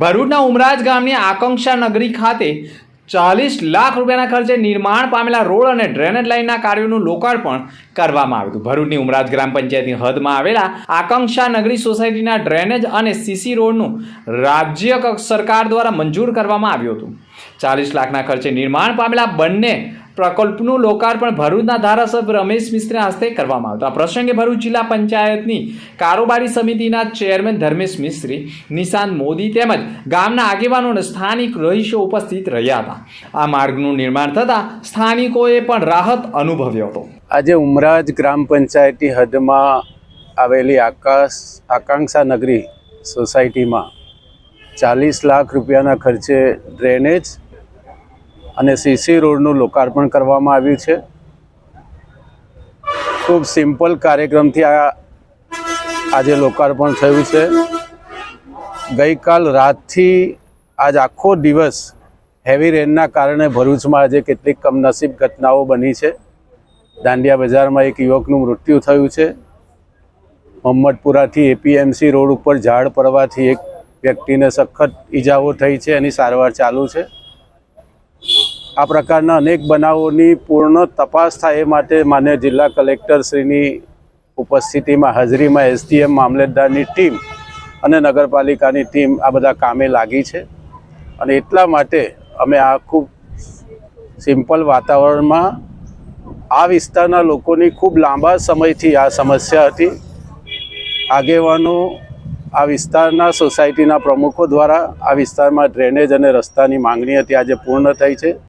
ભરૂચના ઉમરાજ ગામની આકાંક્ષા નગરી ખાતે ચાલીસ લાખ રૂપિયાના ખર્ચે નિર્માણ પામેલા રોડ અને ડ્રેનેજ લાઇનના કાર્યોનું લોકાર્પણ કરવામાં આવ્યું હતું. ભરૂચની ઉમરાજ ગ્રામ પંચાયતની હદમાં આવેલા આકાંક્ષા નગરી સોસાયટીના ડ્રેનેજ અને સીસી રોડનું રાજ્ય સરકાર દ્વારા મંજૂર કરવામાં આવ્યું હતું. ચાલીસ લાખના ખર્ચે નિર્માણ પામેલા બંને પ્રકલ્પનું લોકાર્પણ ભરૂચના ધારાસભ્ય રમેશ મિસ્ત્રીના હસ્તે કરવામાં આવ્યું આ પ્રસંગે ભરૂચ જિલ્લા પંચાયતની કારોબારી સમિતિના ચેરમેન ધર્મેશ મિશ્રી નિશાંત મોદી તેમજ ગામના આગેવાનો અને સ્થાનિક રહીશો ઉપસ્થિત રહ્યા હતા. આ માર્ગનું નિર્માણ થતાં સ્થાનિકોએ પણ રાહત અનુભવ્યો હતો. આજે ઉમરાજ ગ્રામ પંચાયતની હદમાં આવેલી આકાશ આકાંક્ષા નગરી સોસાયટીમાં ચાલીસ લાખ રૂપિયાના ખર્ચે ડ્રેનેજ અને સીસી રોડનું લોકાર્પણ કરવામાં આવ્યું છે. ખૂબ સિમ્પલ કાર્યક્રમથી આ આજે લોકાર્પણ થયું છે. ગઈકાલ રાતથી આજ આખો દિવસ હેવી રેનના કારણે ભરૂચમાં આજે કેટલીક કમનસીબ ઘટનાઓ બની છે. દાંડિયા બજારમાં એક યુવકનું મૃત્યુ થયું છે. મોહમ્મદપુરાથી એપીએમસી રોડ ઉપર ઝાડ પડવાથી એક વ્યક્તિને સખત ઈજાઓ થઈ છે, એની સારવાર ચાલુ છે. આ પ્રકારના અનેક બનાવોની પૂર્ણ તપાસ થાય એ માટે માન્ય જિલ્લા કલેક્ટર શ્રીની ઉપસ્થિતિમાં હાજરીમાં એસડીએમ મામલતદારની ટીમ અને નગરપાલિકાની ટીમ આ બધા કામે લાગી છે. અને એટલા માટે અમે આ ખૂબ સિમ્પલ વાતાવરણમાં આ વિસ્તારના લોકોની ખૂબ લાંબા સમયથી આ સમસ્યા હતી. આગેવાનો આ વિસ્તારના સોસાયટીના પ્રમુખો દ્વારા આ વિસ્તારમાં ડ્રેનેજ અને રસ્તાની માંગણી હતી. આજે પૂર્ણ થઈ છે.